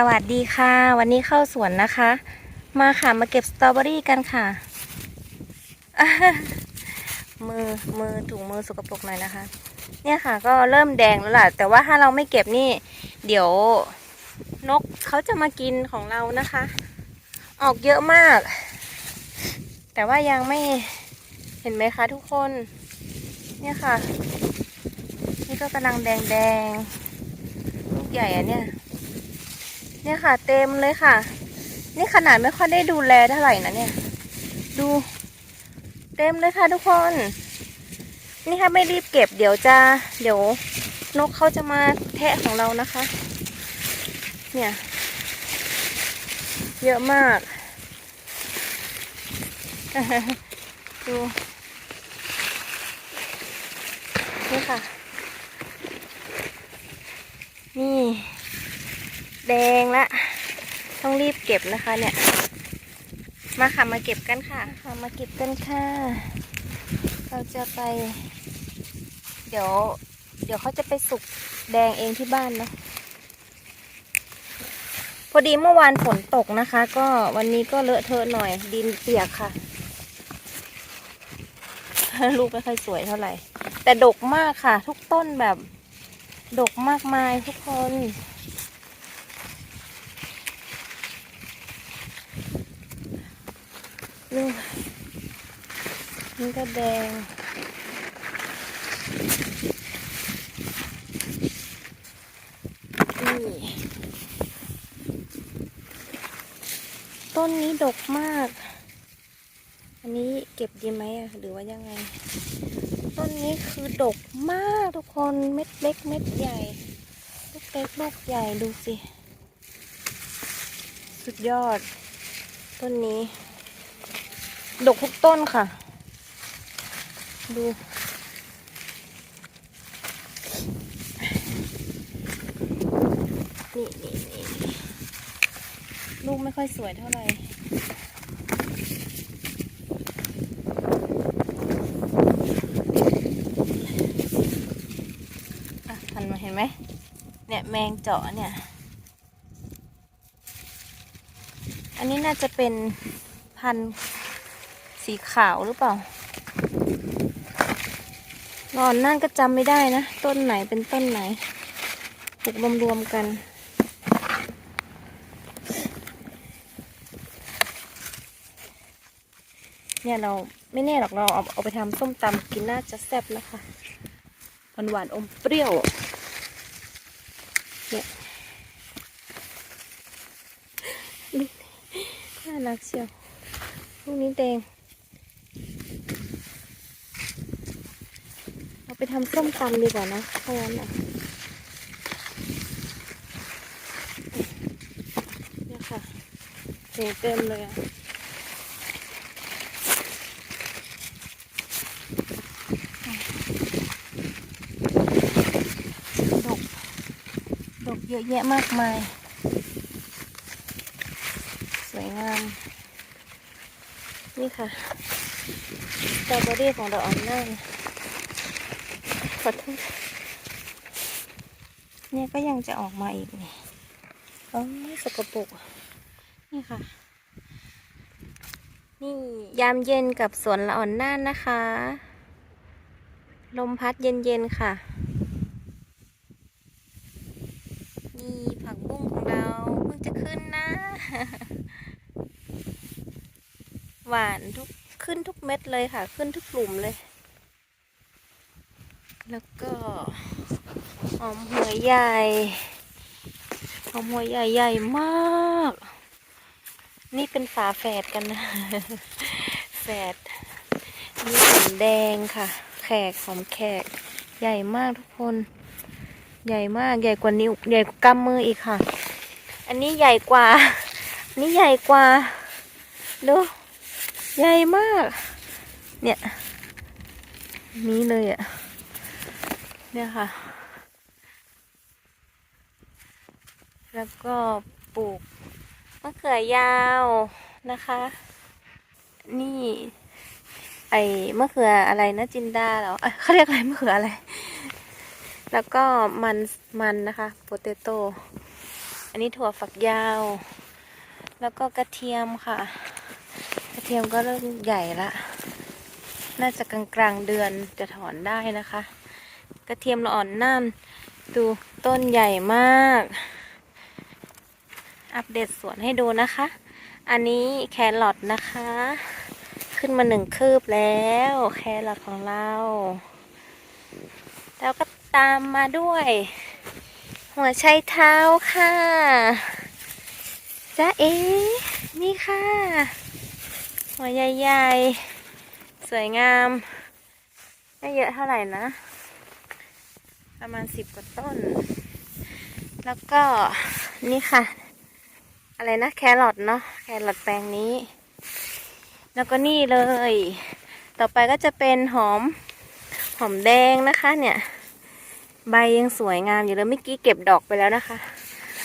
สวัสดีค่ะ วันนี้เข้าสวนนะคะ มาค่ะมาเก็บสตรอเบอรี่กันค่ะ มือมือถุงมือสกปรกหน่อยนะคะ เนี่ยค่ะ ก็เริ่มแดงแล้วล่ะ แต่ว่าถ้าเราไม่เก็บนี่ เดี๋ยวนกเขาจะมากินของเรานะคะ ออกเยอะมาก แต่ว่ายังไม่เห็นไหมคะทุกคน เนี่ยค่ะ นี่ก็กำลังแดงแดงลูกใหญ่อะเนี่ย เนี่ยค่ะ เต็มเลยค่ะ นี่ขนาดไม่ค่อยได้ดูแลเท่าไหร่นะเนี่ย ดู เต็มเลยค่ะทุกคน นี่ค่ะไม่รีบเก็บเดี๋ยวจะ เดี๋ยวนกเขาจะมาแทะของเรานะคะ เนี่ย เยอะมาก ดูนี่ค่ะ นี่ แดงละ ต้องรีบเก็บนะคะเนี่ย มาค่ะมาเก็บกันค่ะค่ะ มาเก็บกันค่ะ เราจะไป เดี๋ยว เดี๋ยวเขาจะไปสุกแดงเองที่บ้านเนาะพอดีเมื่อวานฝนตกนะคะ ก็วันนี้ก็เลอะเทอะหน่อย ดินเปียกค่ะลูกไม่ค่อยสวยเท่าไหร่ แต่ดกมากค่ะ ทุกต้นแบบ ดกมากมายทุกคน นี่นี่ก็แดง นี่ ต้นนี้ดกมาก อันนี้เก็บดีไหมอะหรือว่ายังไง ต้นนี้คือดกมากทุกคน เม็ดเล็กเม็ดใหญ่ลูกเล็กลูกใหญ่ดูสิ สุดยอด ต้นนี้ ดกทุกต้นค่ะ ดู นี่นี่นี่ลูกไม่ค่อยสวยเท่าไหร่อะหันมาเห็นไหม เนี่ยแมงเจาะเนี่ย อันนี้น่าจะเป็นพันธุ์ สีขาวหรือเปล่านอนนั่นก็จำไม่ได้นะ ต้นไหนเป็นต้นไหนปลูกรวมๆกัน เนี่ยเราไม่แน่หรอกเราเอาเอาไปทำส้มตำกินน่าจะแซ่บนะคะหวานหวานอมเปรี้ยว เนี่ยน่ารักเชียวลูกนี้แดง เอา ไปทำส้มตำดีกว่านะถ้างั้นอะเนี่ยค่ะเต็มเต็มเลยอะดก ดกเยอะแยะมากมาย สวยงาม นี่ค่ะสตรอเบอรี่ของเราอ่อนนั่น อโทษเนี่ยก็ยังจะออกมาอีกนี่โอ๋อสกปรกนี่ค่ะ นี่ยามเย็นกับสวนละอ่อนน่านนะคะ ลมพัดเย็นๆค่ะ นี่ผักบุ้งของเราเพิ่งจะขึ้นนะ หวานทุกขึ้นทุกเม็ดเลยค่ะ ขึ้นทุกหลุมเลย แล้วก็หอมหัวใหญ่หอมหัวใหญ่ใหญ่มาก นี่เป็นฝาแฝดกันนะแฝดนี่หอมแดงค่ะ แขกหอมแขก ใหญ่มากทุกคน ใหญ่มากใหญ่กว่านิ้วใหญ่กว่ากำมืออีกค่ะ อันนี้ใหญ่กว่าอันนี้ใหญ่กว่า ดู ใหญ่มาก เนี่ย นี้เลยอะ่ะ เนี่ยค่ะ แล้วก็ปลูกมะเขือยาวนะคะ นี่ ไอมะเขืออะไรนะจินดาเหรอเอ้ยเขาเรียกอะไรมะเขืออะไร แล้วก็มันมันนะคะโปเตโต้อันนี้ถั่วฝักยาว แล้วก็กระเทียมค่ะ กระเทียมก็เริ่มใหญ่ละน่าจะกลางกลางเดือนจะถอนได้นะคะ กระเทียมละอ่อนนั่นดูต้นใหญ่มาก อัปเดตสวนให้ดูนะคะ อันนี้แครอทนะคะ ขึ้นมาหนึ่งคืบแล้ว แครอทของเรา แล้วก็ตามมาด้วย หัวไชเท้าค่ะจ้าเอ๋นี่ค่ะ หัวใหญ่ ๆ สวยงาม ไม่เยอะเท่าไหร่นะ ประมาณสิบกว่าต้น แล้วก็นี่ค่ะ อะไรนะแครอทเนาะแครอทแปลงนี้ แล้วก็นี่เลย ต่อไปก็จะเป็นหอมหอมแดงนะคะเนี่ย ใบยังสวยงามอยู่เลยเมื่อกี้เก็บดอกไปแล้วนะคะ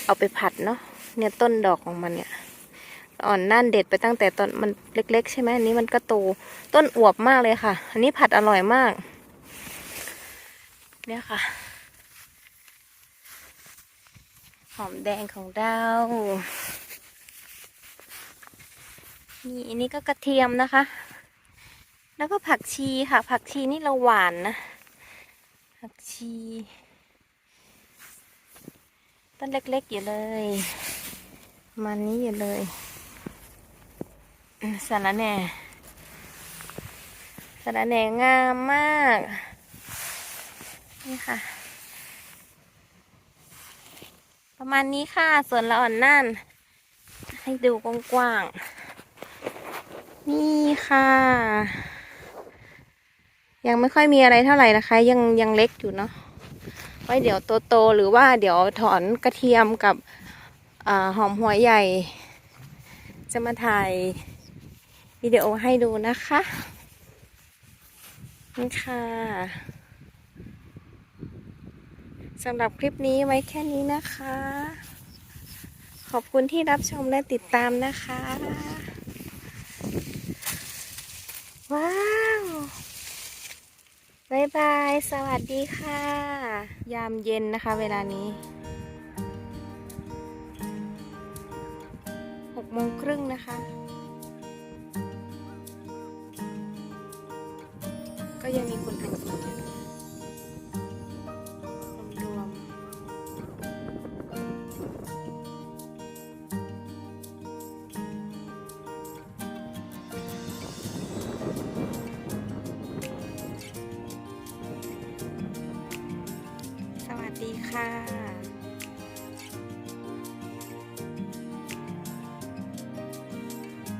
เอาไปผัดเนาะเนี่ยต้นดอกของมันเนี่ยอ่อนนั่นเด็ดไปตั้งแต่ตอนมันเล็ก ๆ ใช่ไหมอันนี้มันก็โตต้นอวบมากเลยค่ะ อันนี้ผัดอร่อยมาก เนี่ยค่ะ หอมแดงของเรานี่อันนี้ก็กระเทียมนะคะ แล้วก็ผักชีค่ะ ผักชีนี่เราหวานนะ ผักชี ต้นเล็กๆอยู่เลย มันนี้อยู่เลยสาระแหน่สาระแหน่งามมาก นี่ค่ะ ประมาณนี้ค่ะสวนละอ่อนนั่นให้ดูกว้างๆ นี่ค่ะ ยังไม่ค่อยมีอะไรเท่าไหร่นะคะ ยังยังเล็กอยู่เนาะไว้เดี๋ยวโตๆหรือว่าเดี๋ยวถอนกระเทียมกับอหอมหัวใหญ่ จะมาถ่ายวิดีโอให้ดูนะคะนี่ค่ะ สำหรับคลิปนี้ไว้แค่นี้นะคะ ขอบคุณที่รับชมและติดตามนะคะ ว้าวบายบาย สวัสดีค่ะ ยามเย็นนะคะเวลานี้หกโมงครึ่งนะคะ ก็ยังมีคนทำสวนอยู่ ค่ะ